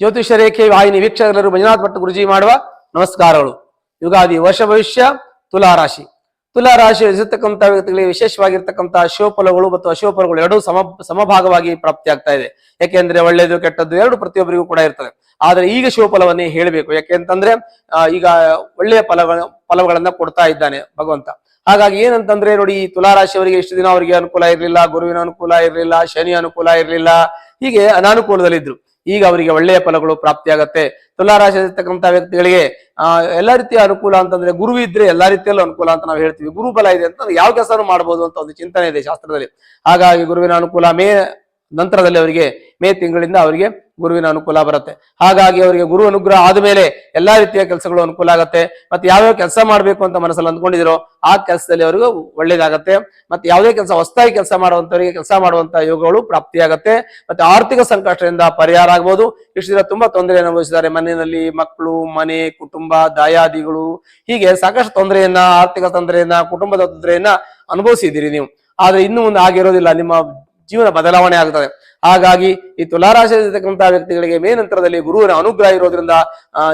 ಜ್ಯೋತಿಷ ರೇಖೆ ವಾಹಿನಿ ವೀಕ್ಷಕರು ಮಂಜುನಾಥ್ ಭಟ್ ಗುರುಜಿ ಮಾಡುವ ನಮಸ್ಕಾರಗಳು. ಯುಗಾದಿ ವರ್ಷ ಭವಿಷ್ಯ, ತುಲಾ ರಾಶಿ. ತುಲಾ ರಾಶಿ ಇರತಕ್ಕಂಥ ವ್ಯಕ್ತಿಗಳಿಗೆ ವಿಶೇಷವಾಗಿರ್ತಕ್ಕಂಥ ಶಿವಫಲಗಳು ಮತ್ತು ಅಶುಭಫಲಗಳು ಎರಡೂ ಸಮ, ಸಮಭಾಗವಾಗಿ ಪ್ರಾಪ್ತಿಯಾಗ್ತಾ ಇದೆ. ಯಾಕೆಂದ್ರೆ ಒಳ್ಳೆಯದು, ಕೆಟ್ಟದ್ದು ಎರಡು ಪ್ರತಿಯೊಬ್ಬರಿಗೂ ಕೂಡ ಇರ್ತದೆ. ಆದ್ರೆ ಈಗ ಶಿವಫಲವನ್ನೇ ಹೇಳಬೇಕು. ಯಾಕೆಂತಂದ್ರೆ ಈಗ ಒಳ್ಳೆಯ ಫಲಗಳ ಫಲಗಳನ್ನ ಕೊಡ್ತಾ ಇದ್ದಾನೆ ಭಗವಂತ. ಹಾಗಾಗಿ ಏನಂತಂದ್ರೆ ನೋಡಿ, ಈ ತುಲಾ ರಾಶಿಯವರಿಗೆ ಇಷ್ಟು ದಿನ ಅವರಿಗೆ ಅನುಕೂಲ ಇರಲಿಲ್ಲ, ಗುರುವಿನ ಅನುಕೂಲ ಇರಲಿಲ್ಲ ಶನಿ ಅನುಕೂಲ ಇರಲಿಲ್ಲ. ಹೀಗೆ ಅನಾನುಕೂಲದಲ್ಲಿದ್ರು. ಈಗ ಅವರಿಗೆ ಒಳ್ಳೆಯ ಫಲಗಳು ಪ್ರಾಪ್ತಿಯಾಗತ್ತೆ. ತುಲಾ ರಾಶಿ ಇರ್ತಕ್ಕಂಥ ವ್ಯಕ್ತಿಗಳಿಗೆ ಎಲ್ಲಾ ರೀತಿಯ ಅನುಕೂಲ ಅಂತಂದ್ರೆ ಗುರು ಇದ್ರೆ ಎಲ್ಲಾ ರೀತಿಯಲ್ಲೂ ಅನುಕೂಲ ಅಂತ ನಾವು ಹೇಳ್ತೀವಿ. ಗುರು ಬಲ ಇದೆ ಅಂತ ಯಾವ ಕೆಲಸನೂ ಮಾಡಬಹುದು ಅಂತ ಒಂದು ಚಿಂತನೆ ಇದೆ ಶಾಸ್ತ್ರದಲ್ಲಿ. ಹಾಗಾಗಿ ಗುರುವಿನ ಅನುಕೂಲ ಮೇ ನಂತರದಲ್ಲಿ ಅವರಿಗೆ ಮೇ ತಿಂಗಳಿಂದ ಅವರಿಗೆ ಗುರುವಿನ ಅನುಕೂಲ ಬರುತ್ತೆ. ಹಾಗಾಗಿ ಅವರಿಗೆ ಗುರು ಅನುಗ್ರಹ ಆದ್ಮೇಲೆ ಎಲ್ಲಾ ರೀತಿಯ ಕೆಲಸಗಳು ಅನುಕೂಲ ಆಗುತ್ತೆ. ಮತ್ತೆ ಯಾವ್ಯಾವ ಕೆಲಸ ಮಾಡಬೇಕು ಅಂತ ಮನಸ್ಸಲ್ಲಿ ಅಂದ್ಕೊಂಡಿದಿರೋ ಆ ಕೆಲಸದಲ್ಲಿ ಅವರಿಗೂ ಒಳ್ಳೇದಾಗತ್ತೆ. ಮತ್ತೆ ಯಾವುದೇ ಕೆಲಸ, ಹೊಸ್ತಾಗಿ ಕೆಲಸ ಮಾಡುವಂತವರಿಗೆ ಕೆಲಸ ಮಾಡುವಂತ ಯೋಗಗಳು ಪ್ರಾಪ್ತಿಯಾಗತ್ತೆ. ಮತ್ತೆ ಆರ್ಥಿಕ ಸಂಕಷ್ಟದಿಂದ ಪರಿಹಾರ ಆಗ್ಬೋದು. ಇಷ್ಟು ತುಂಬಾ ತೊಂದರೆ ಅನುಭವಿಸಿದ್ದಾರೆ. ಮನೆಯಲ್ಲಿ ಮಕ್ಕಳು, ಮನೆ, ಕುಟುಂಬ, ದಾಯಾದಿಗಳು. ಹೀಗೆ ಸಾಕಷ್ಟು ತೊಂದರೆಯನ್ನ, ಆರ್ಥಿಕ ತೊಂದರೆಯನ್ನ, ಕುಟುಂಬದ ತೊಂದರೆಯನ್ನ ಅನುಭವಿಸಿದ್ದೀರಿ ನೀವು. ಆದ್ರೆ ಇನ್ನು ಮುಂದೆ ಆಗಿರೋದಿಲ್ಲ. ನಿಮ್ಮ ಜೀವನ ಬದಲಾವಣೆ ಆಗ್ತದೆ. ಹಾಗಾಗಿ ಈ ತುಲಾರಾಶಿ ಇರತಕ್ಕಂಥ ವ್ಯಕ್ತಿಗಳಿಗೆ ಮೇ ನಂತರದಲ್ಲಿ ಗುರುವಿನ ಅನುಗ್ರಹ ಇರೋದ್ರಿಂದ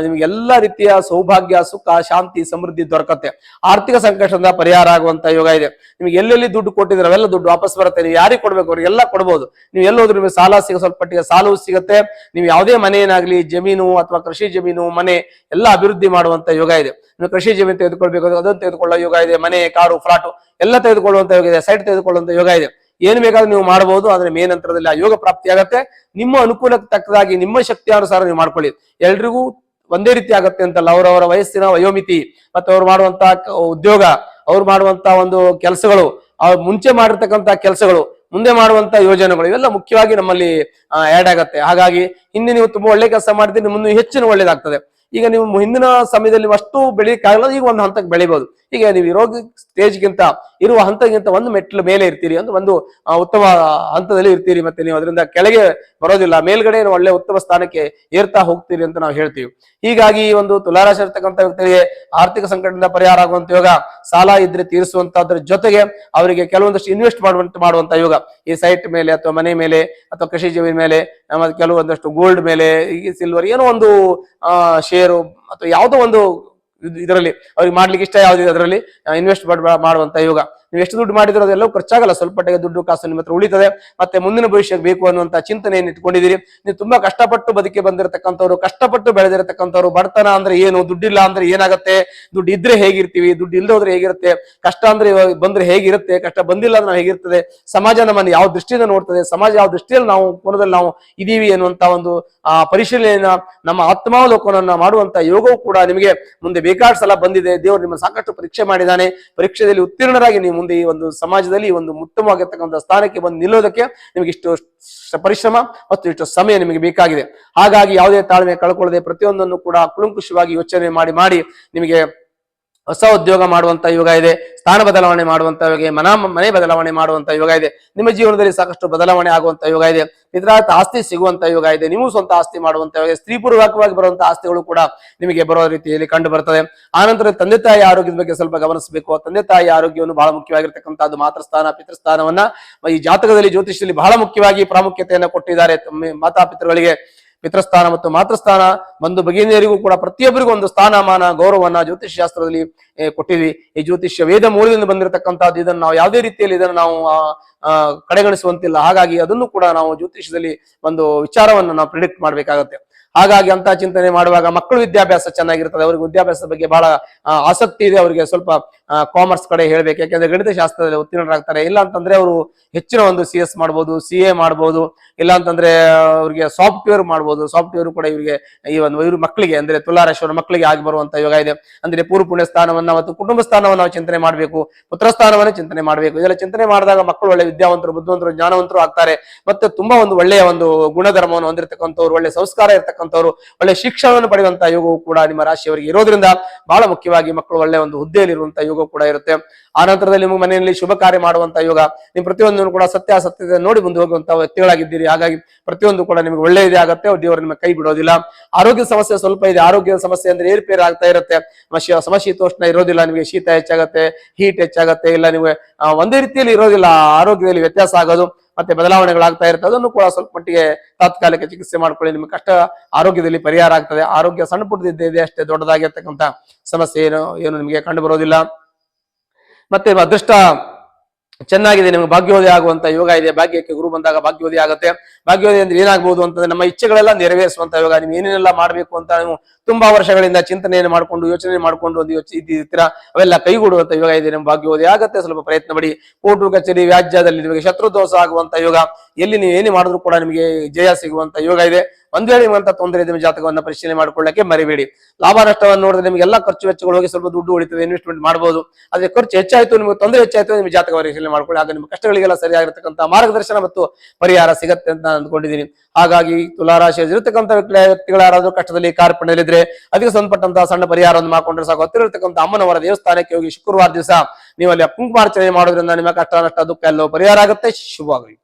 ನಿಮಗೆ ಎಲ್ಲಾ ರೀತಿಯ ಸೌಭಾಗ್ಯ, ಸುಖ, ಶಾಂತಿ, ಸಮೃದ್ಧಿ ದೊರಕತ್ತೆ. ಆರ್ಥಿಕ ಸಂಕಷ್ಟದಿಂದ ಪರಿಹಾರ ಆಗುವಂತ ಯೋಗ ಇದೆ. ನಿಮ್ಗೆ ಎಲ್ಲೆಲ್ಲಿ ದುಡ್ಡು ಕೊಟ್ಟಿದ್ರೆ ಅವೆಲ್ಲ ದುಡ್ಡು ವಾಪಸ್ ಬರುತ್ತೆ. ನೀವು ಯಾರಿಗೆ ಕೊಡ್ಬೇಕು? ಅವ್ರಿಗೆಲ್ಲ ಕೊಡ್ಬೋದು. ನೀವು ಎಲ್ಲೋದ್ರೂ ನಿಮಗೆ ಸಾಲ ಸಿಗೋ, ಸ್ವಲ್ಪ ಮಟ್ಟಿಗೆ ಸಾಲವೂ ಸಿಗುತ್ತೆ. ನೀವು ಯಾವುದೇ ಮನೆಯನ್ನಾಗ್ಲಿ, ಜಮೀನು ಅಥವಾ ಕೃಷಿ ಜಮೀನು, ಮನೆ, ಎಲ್ಲ ಅಭಿವೃದ್ಧಿ ಮಾಡುವಂತ ಯೋಗ ಇದೆ. ನೀವು ಕೃಷಿ ಜಮೀನು ತೆಗೆದುಕೊಳ್ಬೇಕು, ಅದನ್ನು ತೆಗೆದುಕೊಳ್ಳೋ ಯೋಗ ಇದೆ. ಮನೆ, ಕಾರು, ಫ್ಲಾಟು ಎಲ್ಲ ತೆಗೆದುಕೊಳ್ಳುವಂತ ಯೋಗ ಇದೆ. ಸೈಟ್ ತೆಗೆದುಕೊಳ್ಳುವಂತ ಯೋಗ ಇದೆ. ಏನು ಬೇಕಾದ್ರೂ ನೀವು ಮಾಡಬಹುದು, ಆದ್ರೆ ಮೇನ್ ನಂತರದಲ್ಲಿ ಆ ಯೋಗ ಪ್ರಾಪ್ತಿ ಆಗತ್ತೆ. ನಿಮ್ಮ ಅನುಕೂಲಕ್ಕೆ ತಕ್ಕದಾಗಿ, ನಿಮ್ಮ ಶಕ್ತಿ ಅನುಸಾರ ನೀವು ಮಾಡ್ಕೊಳ್ಳಿ. ಎಲ್ರಿಗೂ ಒಂದೇ ರೀತಿ ಆಗತ್ತೆ ಅಂತಲ್ಲ ಅವರವರ ವಯಸ್ಸಿನ ವಯೋಮಿತಿ, ಮತ್ತೆ ಅವ್ರು ಮಾಡುವಂತ ಉದ್ಯೋಗ, ಅವ್ರು ಮಾಡುವಂತ ಒಂದು ಕೆಲಸಗಳು, ಅವ್ರು ಮುಂಚೆ ಮಾಡಿರ್ತಕ್ಕಂತ ಕೆಲಸಗಳು, ಮುಂದೆ ಮಾಡುವಂತ ಯೋಜನೆಗಳು, ಇವೆಲ್ಲ ಮುಖ್ಯವಾಗಿ ನಮ್ಮಲ್ಲಿ ಆಡ್ ಆಗತ್ತೆ. ಹಾಗಾಗಿ, ಹಿಂದೆ ನೀವು ತುಂಬಾ ಒಳ್ಳೆ ಕೆಲಸ ಮಾಡಿದ್ರೆ ಮುಂದೆ ಹೆಚ್ಚಿನ ಒಳ್ಳೇದಾಗ್ತದೆ. ಈಗ ನೀವು ಹಿಂದಿನ ಸಮಯದಲ್ಲಿ ಅಷ್ಟು ಬೆಳೆಯಕ್ಕಾಗಲ್ಲ, ಈಗ ಒಂದು ಹಂತಕ್ಕೆ ಬೆಳಿಬಹುದು ಈಗ ನೀವು ಇರೋ ಸ್ಟೇಜ್ಗಿಂತ ಇರುವ ಹಂತಕ್ಕಿಂತ ಒಂದು ಮೆಟ್ಲು ಮೇಲೆ ಇರ್ತೀರಿ ಅಂದ್ರೆ ಒಂದು ಉತ್ತಮ ಹಂತದಲ್ಲಿ ಇರ್ತೀರಿ, ಮತ್ತೆ ನೀವು ಅದರಿಂದ ಕೆಳಗೆ ಬರೋದಿಲ್ಲ, ಮೇಲ್ಗಡೆ ಒಳ್ಳೆ ಉತ್ತಮ ಸ್ಥಾನಕ್ಕೆ ಏರ್ತಾ ಹೋಗ್ತೀರಿ ಅಂತ ನಾವು ಹೇಳ್ತೀವಿ. ಹೀಗಾಗಿ ಈ ಒಂದು ತುಲಾರಾಶಿ ಇರ್ತಕ್ಕಂಥ ವ್ಯಕ್ತಿಗೆ ಆರ್ಥಿಕ ಸಂಕಟದಿಂದ ಪರಿಹಾರ ಆಗುವಂತ ಯೋಗ, ಸಾಲ ಇದ್ರೆ ತೀರಿಸುವಂತದ್ರ ಜೊತೆಗೆ ಅವರಿಗೆ ಕೆಲವೊಂದಷ್ಟು ಇನ್ವೆಸ್ಟ್ ಮಾಡುವಂತ ಮಾಡುವಂತ ಯೋಗ. ಈ ಸೈಟ್ ಮೇಲೆ ಅಥವಾ ಮನೆ ಮೇಲೆ ಅಥವಾ ಕೃಷಿ ಜಮೀನ್ ಮೇಲೆ ಕೆಲವೊಂದಷ್ಟು ಗೋಲ್ಡ್ ಮೇಲೆ, ಈ ಸಿಲ್ವರ್ ಏನೋ ಒಂದು, ಆ ಶೇರು ಅಥವಾ ಯಾವುದೋ ಒಂದು ಇದರಲ್ಲಿ ಅವ್ರಿಗೆ ಮಾಡ್ಲಿಕ್ಕೆ ಇಷ್ಟ ಯಾವ್ದು ಅದರಲ್ಲಿ ಇನ್ವೆಸ್ಟ್ ಮಾಡುವಂತ ಯೋಗ. ನೀವು ಎಷ್ಟು ದುಡ್ಡು ಮಾಡಿದ್ರು ಅದೆಲ್ಲವೂ ಖರ್ಚಾಗಲ್ಲ. ಸ್ವಲ್ಪ ಮಟ್ಟಿಗೆ ದುಡ್ಡು ಕಾಸು ನಿಮ್ಮ ಹತ್ರ ಉಳಿತದೆ. ಮತ್ತೆ ಮುಂದಿನ ಭವಿಷ್ಯಕ್ಕೆ ಬೇಕು ಅನ್ನುವಂತ ಚಿಂತನೆಯನ್ನು ಇಟ್ಕೊಂಡಿದ್ದೀರಿ. ನೀವು ತುಂಬಾ ಕಷ್ಟಪಟ್ಟು ಬದುಕಿ ಬಂದಿರತಕ್ಕಂಥವ್ರು, ಕಷ್ಟಪಟ್ಟು ಬೆಳೆದಿರತಕ್ಕಂಥವ್ರು ಬಡತನ ಅಂದ್ರೆ ಏನು? ದುಡ್ಡಿಲ್ಲ ಅಂದ್ರೆ ಏನಾಗುತ್ತೆ? ದುಡ್ಡು ಇದ್ರೆ ಹೇಗಿರ್ತೀವಿ? ದುಡ್ಡು ಇಲ್ಲದೆ ಹೋದ್ರೆ ಹೇಗಿರುತ್ತೆ? ಕಷ್ಟ ಅಂದ್ರೆ ಬಂದ್ರೆ ಹೇಗಿರುತ್ತೆ? ಕಷ್ಟ ಬಂದಿಲ್ಲ ಅಂದ್ರೆ ಹೇಗಿರ್ತದೆ? ಸಮಾಜ ನಮ್ಮನ್ನು ಯಾವ ದೃಷ್ಟಿಯಿಂದ ನೋಡ್ತದೆ? ಸಮಾಜ ಯಾವ ದೃಷ್ಟಿಯಲ್ಲಿ ನಾವು ಕೋನದಲ್ಲಿ ನಾವು ಇದೀವಿ ಅನ್ನುವಂತ ಒಂದು, ಆ, ಪರಿಶೀಲನೆಯನ್ನ ನಮ್ಮ ಆತ್ಮಾವಲೋಕನನ್ನ ಮಾಡುವಂತ ಯೋಗವು ಕೂಡ ನಿಮಗೆ ಮುಂದೆ ಬೇಕಾದ ಸಲ ಬಂದಿದೆ. ದೇವರು ನಿಮ್ಮ ಸಾಕಷ್ಟು ಪರೀಕ್ಷೆ ಮಾಡಿದ್ದಾನೆ. ಪರೀಕ್ಷೆಯಲ್ಲಿ ಉತ್ತೀರ್ಣರಾಗಿ ನೀವು ಮುಂದೆ ಈ ಒಂದು ಸಮಾಜದಲ್ಲಿ ಒಂದು ಉತ್ತಮವಾಗಿರ್ತಕ್ಕಂಥ ಸ್ಥಾನಕ್ಕೆ ಬಂದು ನಿಲ್ಲೋದಕ್ಕೆ ನಿಮಗೆ ಇಷ್ಟು ಪರಿಶ್ರಮ ಮತ್ತು ಇಷ್ಟು ಸಮಯ ನಿಮಗೆ ಬೇಕಾಗಿದೆ. ಹಾಗಾಗಿ ಯಾವುದೇ ತಾಳ್ಮೆ ಕಳ್ಕೊಳ್ಳದೆ ಪ್ರತಿಯೊಂದನ್ನು ಕೂಡ ಕುಲಂಕುಷವಾಗಿ ಯೋಚನೆ ಮಾಡಿ ಮಾಡಿ ನಿಮಗೆ ಹೊಸ ಉದ್ಯೋಗ ಮಾಡುವಂತ ಯೋಗ ಇದೆ, ಸ್ಥಾನ ಬದಲಾವಣೆ ಮಾಡುವಂತ ಯೋಗ ಮನ ಮನೆ ಬದಲಾವಣೆ ಮಾಡುವಂತ ಯೋಗ ಇದೆ, ನಿಮ್ಮ ಜೀವನದಲ್ಲಿ ಸಾಕಷ್ಟು ಬದಲಾವಣೆ ಆಗುವಂತ ಯೋಗ ಇದೆ ಪಿತ್ರಾರ್ಥ ಆಸ್ತಿ ಸಿಗುವಂತ ಯೋಗ ಇದೆ ನೀವು ಸ್ವಂತ ಆಸ್ತಿ ಮಾಡುವಂತ ಯೋಗ ಸ್ತ್ರೀ ಪೂರ್ವಕವಾಗಿ ಬರುವಂತ ಆಸ್ತಿಗಳು ಕೂಡ ನಿಮಗೆ ಬರೋ ರೀತಿಯಲ್ಲಿ ಕಂಡು ಬರ್ತದೆ. ಆನಂತರ ತಂದೆ ತಾಯಿ ಆರೋಗ್ಯದ ಬಗ್ಗೆ ಸ್ವಲ್ಪ ಗಮನಿಸಬೇಕು. ತಂದೆ ತಾಯಿ ಆರೋಗ್ಯವನ್ನು ಬಹಳ ಮುಖ್ಯವಾಗಿರ್ತಕ್ಕಂಥದ್ದು ಮಾತೃಸ್ಥಾನ, ಪಿತೃಸ್ಥಾನವನ್ನ ಈ ಜಾತಕದಲ್ಲಿ ಜ್ಯೋತಿಷದಲ್ಲಿ ಬಹಳ ಮುಖ್ಯವಾಗಿ ಪ್ರಾಮುಖ್ಯತೆಯನ್ನು ಕೊಟ್ಟಿದ್ದಾರೆ. ಮಾತಾ ಮಾತಾಪಿತೃಗಳಿಗೆ ಪಿತೃಸ್ಥಾನ ಮತ್ತು ಮಾತೃಸ್ಥಾನ ಬಂಧು ಭಗಿನಿಯರಿಗೂ ಕೂಡ ಪ್ರತಿಯೊಬ್ಬರಿಗೂ ಒಂದು ಸ್ಥಾನಮಾನ, ಗೌರವವನ್ನ ಜ್ಯೋತಿಷ್ಯ ಶಾಸ್ತ್ರದಲ್ಲಿ ಕೊಟ್ಟಿದ್ವಿ. ಈ ಜ್ಯೋತಿಷ್ಯ ವೇದ ಮೂಲದಿಂದ ಬಂದಿರತಕ್ಕಂಥದ್ದು, ಇದನ್ನು ನಾವು ಯಾವುದೇ ರೀತಿಯಲ್ಲಿ ಇದನ್ನು ನಾವು ಕಡೆಗಣಿಸುವಂತಿಲ್ಲ. ಹಾಗಾಗಿ ಅದನ್ನು ಕೂಡ ನಾವು ಜ್ಯೋತಿಷ್ಯದಲ್ಲಿ ಒಂದು ವಿಚಾರವನ್ನು ನಾವು ಪ್ರಿಡಿಕ್ಟ್ ಮಾಡ್ಬೇಕಾಗತ್ತೆ. ಹಾಗಾಗಿ ಅಂತ ಚಿಂತನೆ ಮಾಡುವಾಗ ಮಕ್ಕಳು ವಿದ್ಯಾಭ್ಯಾಸ ಚೆನ್ನಾಗಿರ್ತದೆ. ಅವರಿಗೆ ವಿದ್ಯಾಭ್ಯಾಸದ ಬಗ್ಗೆ ಬಹಳ ಆಸಕ್ತಿ ಇದೆ. ಅವರಿಗೆ ಸ್ವಲ್ಪ ಕಾಮರ್ಸ್ ಕಡೆ ಹೇಳ್ಬೇಕು. ಯಾಕೆಂದ್ರೆ ಗಣಿತ ಶಾಸ್ತ್ರದಲ್ಲಿ ಉತ್ತೀರ್ಣರಾಗ್ತಾರೆ. ಇಲ್ಲ ಅಂತಂದ್ರೆ ಅವರು ಹೆಚ್ಚಿನ ಒಂದು ಸಿ ಎಸ್ ಮಾಡ್ಬೋದು ಸಿ ಎ ಮಾಡ್ಬೋದು. ಇಲ್ಲ ಅಂತಂದ್ರೆ ಅವರಿಗೆ ಸಾಫ್ಟ್ವೇರ್ ಮಾಡ್ಬೋದು. ಸಾಫ್ಟ್ವೇರ್ ಕೂಡ ಇವರಿಗೆ ಈ ಒಂದು, ಇವ್ರ ಮಕ್ಕಳಿಗೆ, ಅಂದ್ರೆ ತುಲಾರಾಶಿಯವರ ಮಕ್ಕಳಿಗೆ ಆಗಿ ಬರುವಂತ ಯೋಗ ಇದೆ. ಅಂದ್ರೆ ಪೂರ್ವ ಪುಣ್ಯ ಸ್ಥಾನವನ್ನ ಮತ್ತು ಕುಟುಂಬ ಸ್ಥಾನವನ್ನ ನಾವು ಚಿಂತನೆ ಮಾಡಬೇಕು. ಪುತ್ರ ಸ್ಥಾನವನ್ನ ಚಿಂತನೆ ಮಾಡಬೇಕು. ಇದೆಲ್ಲ ಚಿಂತನೆ ಮಾಡಿದಾಗ ಮಕ್ಕಳು ಒಳ್ಳೆ ವಿದ್ಯಾವಂತರು, ಬುದ್ಧಿವಂತರು, ಜ್ಞಾನವಂತರು ಆಗ್ತಾರೆ. ಮತ್ತೆ ತುಂಬಾ ಒಂದು ಒಳ್ಳೆಯ ಒಂದು ಗುಣಧರ್ಮವನ್ನು ಹೊಂದಿರತಕ್ಕಂಥವ್ರು, ಒಳ್ಳೆ ಸಂಸ್ಕಾರ ಇರತಕ್ಕಂಥವ್ರು ಒಳ್ಳೆ ಶಿಕ್ಷಣವನ್ನು ಪಡೆಯುವಂತಹ ಯೋಗವು ಕೂಡ ನಿಮ್ಮ ರಾಶಿಯವರಿಗೆ ಇರೋದ್ರಿಂದ ಬಹಳ ಮುಖ್ಯವಾಗಿ ಮಕ್ಕಳು ಒಳ್ಳೆ ಒಂದು ಹುದ್ದೆಯಲ್ಲಿ ಇರುವಂತಹ ಯೋಗ ಕೂಡ ಇರುತ್ತೆ. ಆ ನಂತರದಲ್ಲಿ ನಿಮ್ಮ ಮನೆಯಲ್ಲಿ ಶುಭ ಕಾರ್ಯ ಮಾಡುವಂತಹ ಯೋಗ ನೀವು ಪ್ರತಿಯೊಂದನ್ನು ಕೂಡ ಸತ್ಯಾಸತ್ಯತೆ ನೋಡಿ ಮುಂದೆ ಹೋಗುವಂತಹ ವ್ಯಕ್ತಿಗಳಾಗಿದ್ದೀರಿ. ಹಾಗಾಗಿ ಪ್ರತಿಯೊಂದು ಕೂಡ ನಿಮಗೆ ಒಳ್ಳೆಯದೇ ಆಗುತ್ತೆ ದೇವರು ನಿಮ್ಮ ಕೈ ಬಿಡೋದಿಲ್ಲ. ಆರೋಗ್ಯ ಸಮಸ್ಯೆ ಸ್ವಲ್ಪ ಇದೆ. ಆರೋಗ್ಯದ ಸಮಸ್ಯೆ ಅಂದ್ರೆ ಏರ್ಪೇರ್ ಆಗ್ತಾ ಇರುತ್ತೆ. ಸಮಶೀತೋಷ್ಣ ಇರೋದಿಲ್ಲ, ನಿಮಗೆ ಶೀತ ಹೆಚ್ಚಾಗುತ್ತೆ ಹೀಟ್ ಹೆಚ್ಚಾಗತ್ತೆ, ಇಲ್ಲ ನೀವು ಒಂದೇ ರೀತಿಯಲ್ಲಿ ಇರೋದಿಲ್ಲ. ಆರೋಗ್ಯದಲ್ಲಿ ವ್ಯತ್ಯಾಸ ಆಗೋದು. ಮತ್ತೆ ಬದಲಾವಣೆಗಳಾಗ್ತಾ ಇರ್ತದೆ ಅದನ್ನು ಕೂಡ ಸ್ವಲ್ಪ ಮಟ್ಟಿಗೆ ತಾತ್ಕಾಲಿಕ ಚಿಕಿತ್ಸೆ ಮಾಡ್ಕೊಳ್ಳಿ. ನಿಮ್ಗೆ ಕಷ್ಟ ಆರೋಗ್ಯದಲ್ಲಿ ಪರಿಹಾರ ಆಗ್ತದೆ. ಆರೋಗ್ಯ ಸಣ್ಣ ಪುಟ್ಟದಿದ್ದೇ ಅಷ್ಟೇ ದೊಡ್ಡದಾಗಿರ್ತಕ್ಕಂಥ ಸಮಸ್ಯೆ ಏನು ಏನು ನಿಮಗೆ ಕಂಡು ಬರೋದಿಲ್ಲ. ಮತ್ತೆ ಅದೃಷ್ಟ ಚೆನ್ನಾಗಿದೆ, ನಿಮಗೆ ಭಾಗ್ಯೋದಯ ಆಗುವಂತ ಯೋಗ ಇದೆ, ಭಾಗ್ಯಕ್ಕೆ ಗುರು ಬಂದಾಗ ಭಾಗ್ಯೋದಯ ಆಗುತ್ತೆ. ಭಾಗ್ಯೋದಯ ಅಂದ್ರೆ ಏನಾಗಬಹುದು ಅಂತಂದ್ರೆ ನಮ್ಮ ಇಚ್ಛೆಗಳೆಲ್ಲ ನೆರವೇರಿಸುವಂತ ಯೋಗ. ನೀವು ಏನೇನೆಲ್ಲ ಮಾಡಬೇಕು ಅಂತ ನೀವು ತುಂಬಾ ವರ್ಷಗಳಿಂದ ಚಿಂತನೆಯನ್ನು ಮಾಡ್ಕೊಂಡು, ಯೋಚನೆ ಮಾಡ್ಕೊಂಡು ಒಂದು ಇದ್ದೀರಾ ಅವೆಲ್ಲ ಕೈಗೂಡುವಂತ ಯೋಗ ಇದೆ. ನಿಮ್ಮ ಭಾಗ್ಯೋದಯ ಆಗುತ್ತೆ, ಸ್ವಲ್ಪ ಪ್ರಯತ್ನ ಪಡಿ. ಕೋಟು ಕಚೇರಿ, ವ್ಯಾಜ್ಯದಲ್ಲಿ ನಿಮಗೆ ಶತ್ರು ದೋಷ ಆಗುವಂತ ಯೋಗ. ಎಲ್ಲಿ ನೀವು ಏನೇ ಮಾಡಿದ್ರು ಕೂಡ ನಿಮಗೆ ಜಯ ಸಿಗುವಂತ ಯೋಗ ಇದೆ. ಒಂದ್ ವೇಳೆ ನಿಮ್ಗಂತ ತೊಂದರೆ ಇದೆ ಜಾತಕವನ್ನ ಪರಿಶೀಲನೆ ಮಾಡ್ಕೊಳ್ಳಕ್ಕೆ ಮರಿಬೇಡಿ. ಲಾಭ ನಷ್ಟವನ್ನು ನೋಡಿದ್ರೆ ನಿಮಗೆ ಎಲ್ಲಾ ಖರ್ಚು ವೆಚ್ಚಗಳು ಹೋಗಿ ಸ್ವಲ್ಪ ದುಡ್ಡು ಉಳಿತದೆ ಇನ್ವೆಸ್ಟ್ಮೆಂಟ್ ಮಾಡಬಹುದು ಅದೇ ಖರ್ಚು ಹೆಚ್ಚಾಯಿತು, ನಿಮಗೆ ತೊಂದರೆ ಹೆಚ್ಚಾಯ್ತು, ನಿಮ್ಮ ಜಾತಕ ಪರಿಶೀಲನೆ ಮಾಡ್ಕೊಳ್ಳಿ. ಆಗ ನಿಮ್ಮ ಕಷ್ಟಗಳಿಗೆಲ್ಲ ಸರಿಯಾಗಿರ್ತಕ್ಕಂಥ ಮಾರ್ಗದರ್ಶನ ಮತ್ತು ಪರಿಹಾರ ಸಿಗತ್ತೆ ಅಂತ ನಾನು ಅಂದ್ಕೊಂಡಿದ್ದೀನಿ. ಹಾಗಾಗಿ ತುಲಾರಾಶಿಯಲ್ಲಿ ಇರತಕ್ಕಂಥ ವ್ಯಕ್ತಿಗಳು ಯಾರಾದ್ರೂ ಕಷ್ಟದಲ್ಲಿ ಕಾರ್ಪಣ್ಯದಲ್ಲಿದ್ರೆ ಅದಕ್ಕೆ ಸಂಬಂಧಪಟ್ಟಂತಹ ಸಣ್ಣ ಪರಿಹಾರವನ್ನು ಮಾಡ್ಕೊಂಡ್ರೆ ಸಾಕು. ಹತ್ತಿರತಕ್ಕಂಥ ಅಮ್ಮನವರ ದೇವಸ್ಥಾನಕ್ಕೆ ಹೋಗಿ ಶುಕ್ರವಾರ ದಿವಸ ನೀವು ಅಲ್ಲಿ ಕುಂಕುಮಾರ್ಚನೆ ಮಾಡೋದ್ರಿಂದ ನಿಮ್ಮ ಕಷ್ಟ, ನಷ್ಟ, ದುಃಖ ಎಲ್ಲವೂ ಪರಿಹಾರ ಆಗುತ್ತೆ. ಶುಭವಾಗಲಿ.